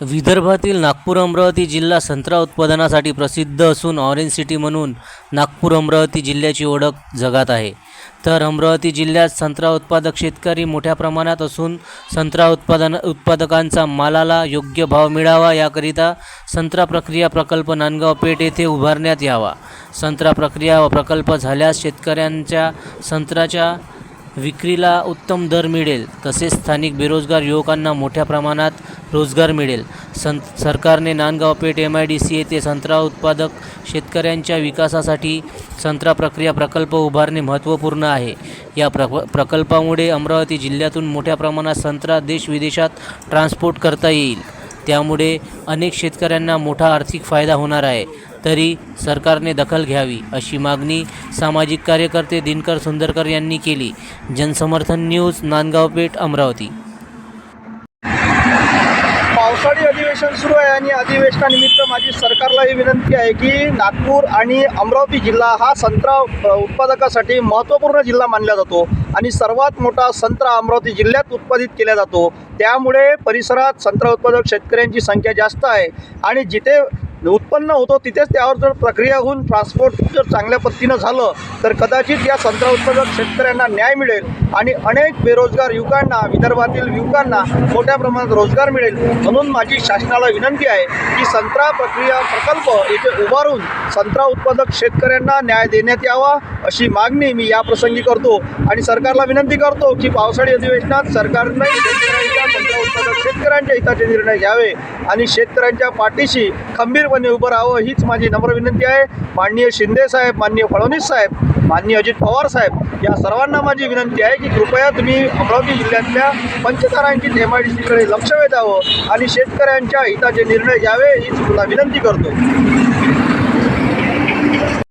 विदर्भातील नागपूर अमरावती जिल्हा संत्रा उत्पादनासाठी प्रसिद्ध असून ऑरेंज सिटी म्हणून नागपूर अमरावती जिल्ह्याची ओळख जगात आहे. तर अमरावती जिल्ह्यात संत्रा उत्पादक शेतकरी मोठ्या प्रमाणात असून संत्रा उत्पादन उत्पादकांचा मालाला योग्य भाव मिळावा याकरिता संत्रा प्रक्रिया प्रकल्प नांदगाव पेठ येथे उभारण्यात यावा. संत्रा प्रक्रिया व प्रकल्प झाल्यास शेतकऱ्यांच्या संत्र्याच्या विक्रीला उत्तम दर मिळेल. तसेच स्थानिक बेरोजगार युवकांना मोठ्या प्रमाणात रोजगार मिळेल. सं सरकारने Nandgaon Peth M I D C येथे संत्रा उत्पादक शेतकऱ्यांच्या विकासासाठी संत्रा प्रक्रिया प्रकल्प उभारणे महत्त्वपूर्ण आहे. या प्र प्रकल्पामुळे अमरावती जिल्ह्यातून मोठ्या प्रमाणात संत्रा देश विदेशात ट्रान्सपोर्ट करता येईल. त्यामुळे अनेक शेतकऱ्यांना मोठा आर्थिक फायदा होणार आहे. तरी सरकारने दखल घ्यावी अशी मागणी सामाजिक कार्यकर्ते दिनकर सुंदरकर यांनी केली. जनसमर्थन न्यूज नांदगाव पेठ अमरावती. पावसाळी अधिवेशन सुरू आहे आणि अधिवेशनानिमित्त माझी सरकारला ही विनंती आहे की नागपूर आणि अमरावती जिल्हा हा संत्रा उत्पादकासाठी महत्त्वपूर्ण जिल्हा मानला जातो आणि सर्वात मोठा संत्रा अमरावती जिल्ह्यात उत्पादित केला जातो. त्यामुळे परिसरात संत्रा उत्पादक शेतकऱ्यांची संख्या जास्त आहे आणि जिथे उत्पन्न होतो तिथेच त्यावर जर प्रक्रिया होऊन ट्रान्सपोर्ट जर चांगल्या पद्धतीनं झालं तर कदाचित या संत्रा उत्पादक शेतकऱ्यांना न्याय मिळेल. आणि अनेक बेरोजगार युवकांना विदर्भातील युवकांना मोठ्या प्रमाणात रोजगार मिळेल. म्हणून माझी शासनाला विनंती आहे की संत्रा प्रक्रिया प्रकल्प येथे उभारून संत्रा उत्पादक शेतकऱ्यांना न्याय देण्यात यावा अशी मागणी मी या प्रसंगी करतो. आणि सरकारला विनंती करतो की पावसाळी अधिवेशनात सरकारने शेतकऱ्यांच्या संत्रा उत्पादक शेतकऱ्यांच्या हिताचे निर्णय घ्यावे आणि शेतकऱ्यांच्या पाठीशी खंबीरपणे उभं राहावं हीच माझी नम्र विनंती आहे. माननीय शिंदे साहेब माननीय फडणवीस साहेब माननीय अजित पवार साहेब या सर्वांना माझी विनंती आहे की कृपया तुम्ही अमरावती जिल्ह्यातल्या पंचतारांकित एम आय डी सीकडे लक्ष वेधावं आणि शेतकऱ्यांच्या हिताचे निर्णय घ्यावे ही तुला विनंती करतो.